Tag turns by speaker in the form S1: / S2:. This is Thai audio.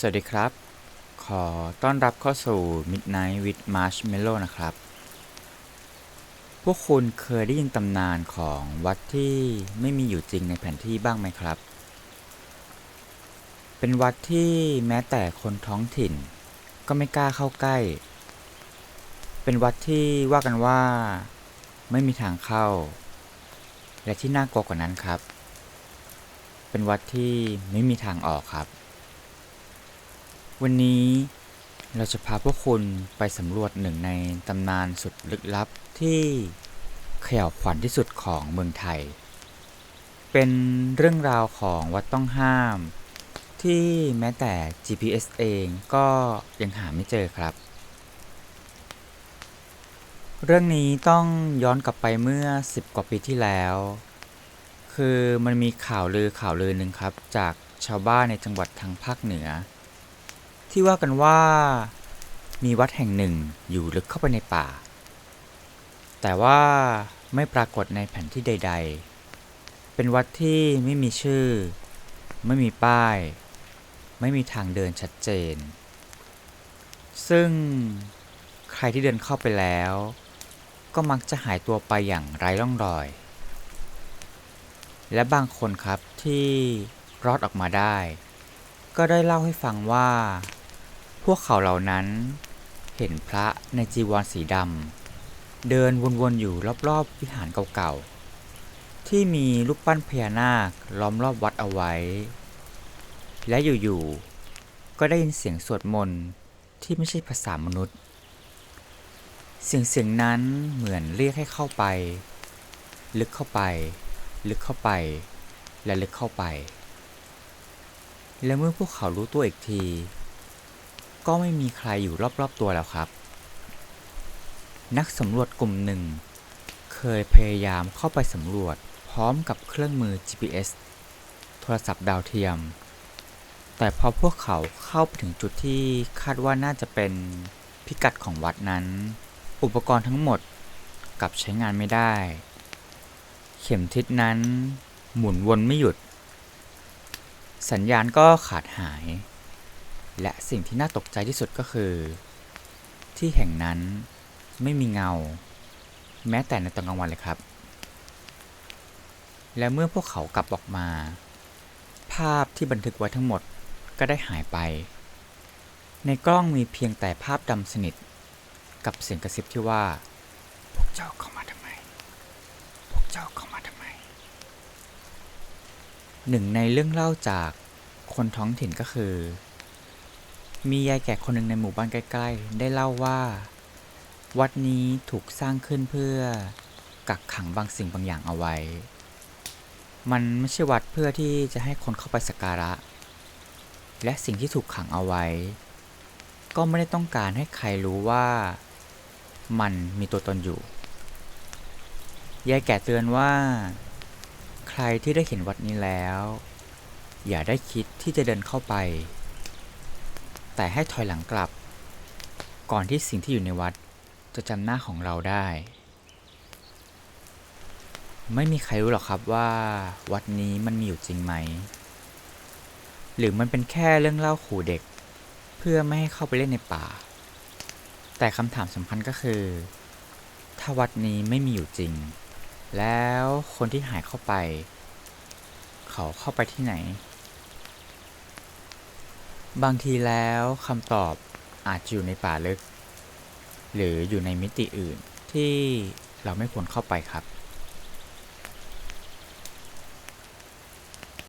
S1: สวัสดีครับ ขอต้อนรับเข้าสู่ Midnight with Marshmallow นะครับ พวกคุณเคยได้ยินตำนานของวัดที่ไม่มีอยู่จริงในแผนที่บ้างไหมครับ เป็นวัดที่แม้แต่คนท้องถิ่น ก็ไม่กล้าเข้าใกล้ เป็นวัดที่ว่ากันว่า ไม่มีทางเข้า และที่น่ากลัวกว่านั้นครับ เป็นวัดที่ไม่มีทางออกครับ วันนี้เราจะพาพวกคุณไปสำรวจหนึ่งในตำนานสุดลึกลับที่เขย่าวขวัญที่สุดของเมืองไทย เป็นเรื่องราวของวัดต้องห้าม ที่แม้แต่ GPS เองก็ยังหาไม่เจอครับ เรื่องนี้ต้องย้อนกลับไปเมื่อ 10 กว่าปีที่แล้ว คือมันมีข่าวลือข่าวลือหนึ่งครับ จากชาวบ้านในจังหวัดทางภาคเหนือ ที่ว่ากันว่า มีวัดแห่งหนึ่งอยู่ลึกเข้าไปในป่า แต่ว่าไม่ปรากฏในแผนที่ใด ๆ เป็นวัดที่ไม่มีชื่อ ไม่มีป้าย ไม่มีทางเดินชัดเจน ซึ่งใครที่เดินเข้าไปแล้ว ก็มักจะหายตัวไปอย่างไร้ร่องรอย และบางคนครับที่รอดออกมาได้ ก็ได้เล่าให้ฟังว่า พวกเขาเหล่านั้น เห็นพระในจีวรสีดำเดินวนๆอยู่รอบๆวิหารเก่าๆ ที่มีรูปปั้นพญานาคล้อมรอบวัดเอาไว้ และอยู่ๆ ก็ได้ยินเสียงสวดมนต์ที่ไม่ใช่ภาษามนุษย์ เสียงเสียงนั้นเหมือนเรียกให้เข้าไป ลึกเข้าไป ลึกเข้าไป และลึกเข้าไป และเมื่อพวกเขารู้ตัวอีกที ก็ไม่มีใครอยู่รอบๆตัวแล้วครับ นักสำรวจกลุ่มหนึ่ง เคยพยายามเข้าไปสำรวจพร้อมกับเครื่องมือ GPS โทรศัพท์ดาวเทียม แต่พอพวกเขาเข้าไปถึงจุดที่คาดว่าน่าจะเป็นพิกัดของวัดนั้น อุปกรณ์ทั้งหมดกลับใช้งานไม่ได้ เข็มทิศนั้นหมุนวนไม่หยุด สัญญาณก็ขาดหาย และสิ่งที่น่าตกใจที่สุดก็คือ ที่แห่งนั้นไม่มีเงา แม้แต่ในตอนกลางวันเลยครับ และเมื่อพวกเขากลับออกมา ภาพที่บันทึกไว้ทั้งหมดก็ได้หายไป ในกล้องมีเพียงแต่ภาพดำสนิท กับเสียงกระซิบที่ว่า พวกเจ้าเข้ามาทำไม พวกเจ้าเข้ามาทำไม หนึ่งในเรื่องเล่าจากคนท้องถิ่นก็คือ มียายแก่คนหนึ่งในหมู่บ้านใกล้ๆ ได้เล่าว่า วัดนี้ถูกสร้างขึ้นเพื่อกักขังบางสิ่งบางอย่างเอาไว้ มันไม่ใช่วัดเพื่อที่จะให้คนเข้าไปสักการะ และสิ่งที่ถูกขังเอาไว้ ก็ไม่ได้ต้องการให้ใครรู้ว่า มันมีตัวตนอยู่ ยายแก่เตือนว่า ใครที่ได้เห็นวัดนี้แล้ว อย่าได้คิดที่จะเดินเข้าไป แต่ให้ถอยหลังกลับ ก่อนที่สิ่งที่อยู่ในวัดจะจำหน้าของเราได้ ไม่มีใครรู้หรอกครับว่าวัดนี้มันมีอยู่จริงไหม หรือมันเป็นแค่เรื่องเล่าขู่เด็ก เพื่อไม่ให้เข้าไปเล่นในป่า แต่คำถามสำคัญก็คือ ถ้าวัดนี้ไม่มีอยู่จริง แล้วคนที่หายเข้าไป เขาเข้าไปที่ไหน บางทีแล้วคำตอบอาจจะอยู่ในป่าลึก หรืออยู่ในมิติอื่นที่เราไม่ควรเข้าไปครับ